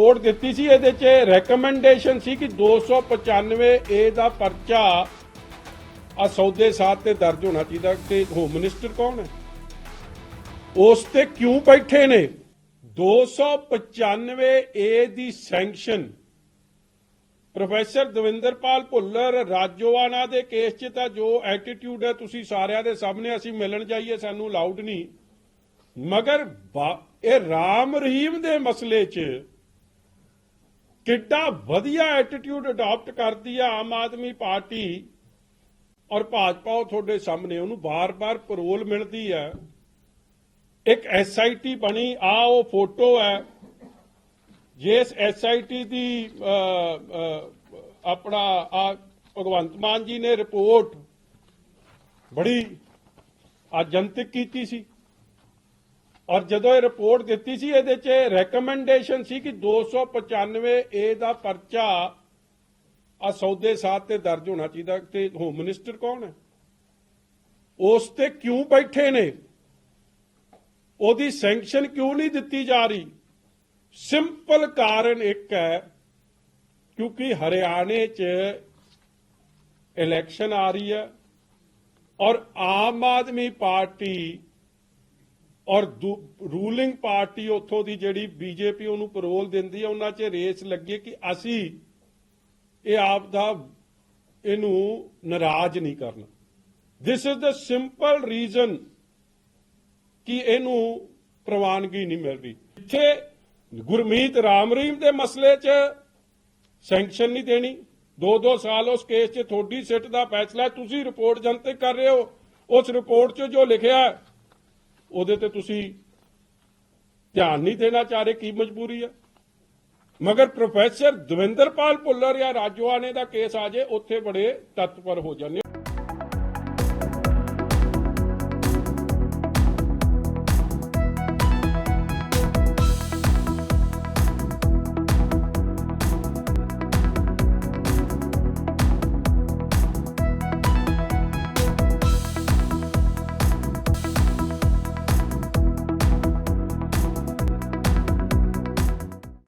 Report ਦਿੱਤੀ ਸੀ, ਇਹਦੇ 'ਚ ਰეკਮੈਂਡੇਸ਼ਨ ਸੀ ਕਿ 295 ਏ ਦਾ ਪਰਚਾ ਆ ਸੌਦੇ ਸਾਥ ਤੇ ਦਰਜ ਹੋਣਾ ਚਾਹੀਦਾ ਤੇ ਹੋਮ ਮਿਨਿਸਟਰ ਕੌਣ ਹੈ? ਉਸ ਤੇ ਕਿਉਂ ਬੈਠੇ ਨੇ? 295 ਏ ਦੀ ਸੈਂਕਸ਼ਨ ਪ੍ਰੋਫੈਸਰ ਦਵਿੰਦਰਪਾਲ ਭੁੱਲਰ ਰਾਜੋਆਣਾ ਦੇ ਕੇਸ 'ਚ ਤਾਂ ਜੋ ਐਟੀਟਿਊਡ ਹੈ, ਤੁਸੀਂ ਸਾਰਿਆਂ ਦੇ ਸਾਹਮਣੇ ਅਸੀਂ ਮਿਲਣ ਜਾਈਏ, ਸਾਨੂੰ ਅਲਾਉਡ ਨਹੀਂ। ਮਗਰ ਇਹ ਰਾਮ ਰਹੀਮ ਦੇ ਮਸਲੇ 'ਚ ਕਿੱਡਾ ਵਧੀਆ ਐਟੀਟਿਊਡ ਅਡਾਪਟ ਕਰਦੀ ਆ ਆਮ ਆਦਮੀ ਪਾਰਟੀ ਔਰ ਭਾਜਪਾ ਉਹ ਤੁਹਾਡੇ ਸਾਹਮਣੇ ਉਹਨੂੰ ਬਾਰ-ਬਾਰ ਪਰੋਲ ਮਿਲਦੀ ਹੈ ਇੱਕ ਐਸਆਈਟੀ ਬਣੀ ਆ ਉਹ ਫੋਟੋ ਹੈ ਜਿਸ ਐਸਆਈਟੀ ਦੀ ਅ, ਅ, ਆਪਣਾ ਆ ਭਗਵੰਤ ਮਾਨ ਜੀ ਨੇ ਰਿਪੋਰਟ ਬੜੀ ਅਜੰਤਕ ਕੀਤੀ ਸੀ। ਔਰ ਜਦੋਂ ਇਹ ਰਿਪੋਰਟ ਦਿੱਤੀ ਸੀ, ਇਹਦੇ 'ਚ ਰეკਮੈਂਡੇਸ਼ਨ ਸੀ ਕਿ 295 ਏ ਦਾ ਪਰਚਾ ਆ ਸੌਦੇ ਸਾਥ ਤੇ ਦਰਜ ਹੋਣਾ ਚਾਹੀਦਾ ਤੇ ਹੋਮ ਮਿਨਿਸਟਰ ਕੌਣ ਹੈ? ਉਸ ਤੇ ਕਿਉਂ ਬੈਠੇ ਨੇ? ਉਹਦੀ ਸੈਂਕਸ਼ਨ ਕਿਉਂ ਨਹੀਂ ਦਿੱਤੀ ਜਾ ਰਹੀ? ਸਿੰਪਲ ਕਾਰਨ ਇੱਕ ਹੈ, ਕਿਉਂਕਿ ਹਰਿਆਣੇ 'ਚ ਇਲੈਕਸ਼ਨ ਆ ਰਹੀ ਹੈ ਔਰ ਆਮ ਆਦਮੀ ਪਾਰਟੀ ਔਰ ਰੂਲਿੰਗ ਪਾਰਟੀ ਉੱਥੋਂ ਦੀ ਜਿਹੜੀ ਬੀਜੇਪੀ ਉਹਨੂੰ ਪਰੋਲ ਦਿੰਦੀ ਹੈ, ਉਹਨਾਂ 'ਚ ਰੇਸ ਲੱਗੀ ਕਿ ਅਸੀਂ ਇਹ ਆਪ ਦਾ ਇਹਨੂੰ ਨਾਰਾਜ਼ ਨਹੀਂ ਕਰਨਾ। This is the simple reason ਕਿ ਇਹਨੂੰ ਪ੍ਰਵਾਨਗੀ ਨਹੀਂ ਮਿਲ ਰਹੀ। ਇੱਥੇ ਗੁਰਮੀਤ ਰਾਮ ਰਹੀਮ ਦੇ ਮਸਲੇ 'ਚ ਸੈਂਕਸ਼ਨ ਨਹੀਂ ਦੇਣੀ। ਦੋ ਦੋ ਸਾਲ ਉਸ ਕੇਸ 'ਚ ਤੁਹਾਡੀ ਸਿੱਟ ਦਾ ਫੈਸਲਾ ਤੁਸੀਂ ਰਿਪੋਰਟ ਜਨਤਕ ਕਰ ਰਹੇ ਹੋ। ਉਸ ਰਿਪੋਰਟ 'ਚ ਜੋ ਲਿਖਿਆ ਉਹਦੇ ਤੇ ਤੁਸੀਂ ਧਿਆਨ ਨਹੀਂ ਦੇਣਾ ਚਾਹ ਰਹੇ ਕੀ ਮਜਬੂਰੀ ਹੈ ਮਗਰ ਪ੍ਰੋਫੈਸਰ ਦਵਿੰਦਰਪਾਲ ਭੁੱਲਰ ਜਾਂ ਰਾਜੋਆਣੇ ਦਾ ਕੇਸ ਆ ਜੇ, ਉੱਥੇ ਬੜੇ ਤਤਪਰ ਹੋ ਜਾਂਦੇ